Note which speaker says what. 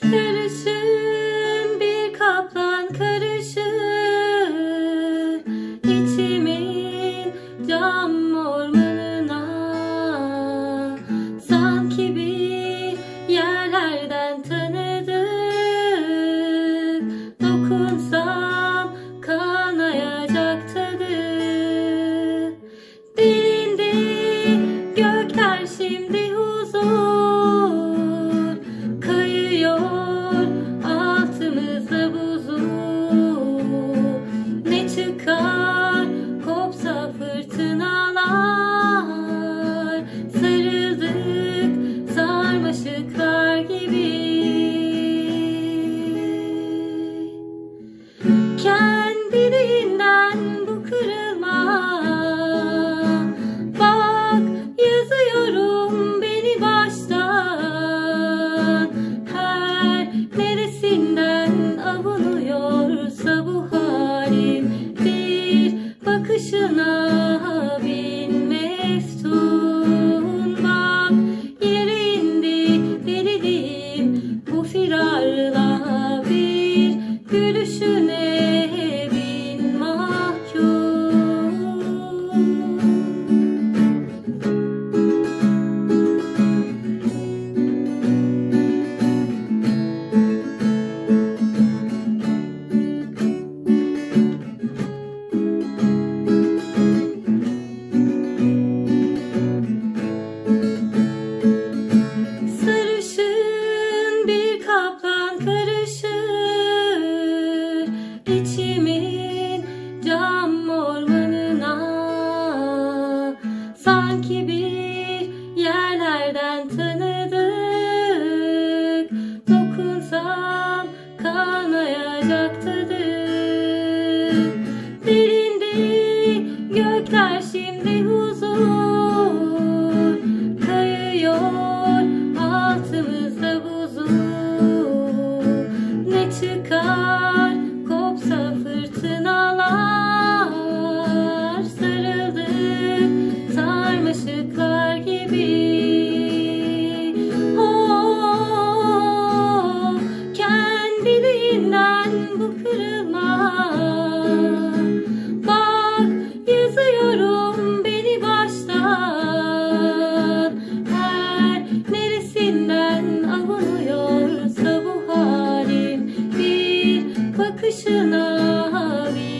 Speaker 1: Sarışın bir kaplan karışık İçimin cam mormu çıkar gibi. Krishna. Gökler şimdi Krishna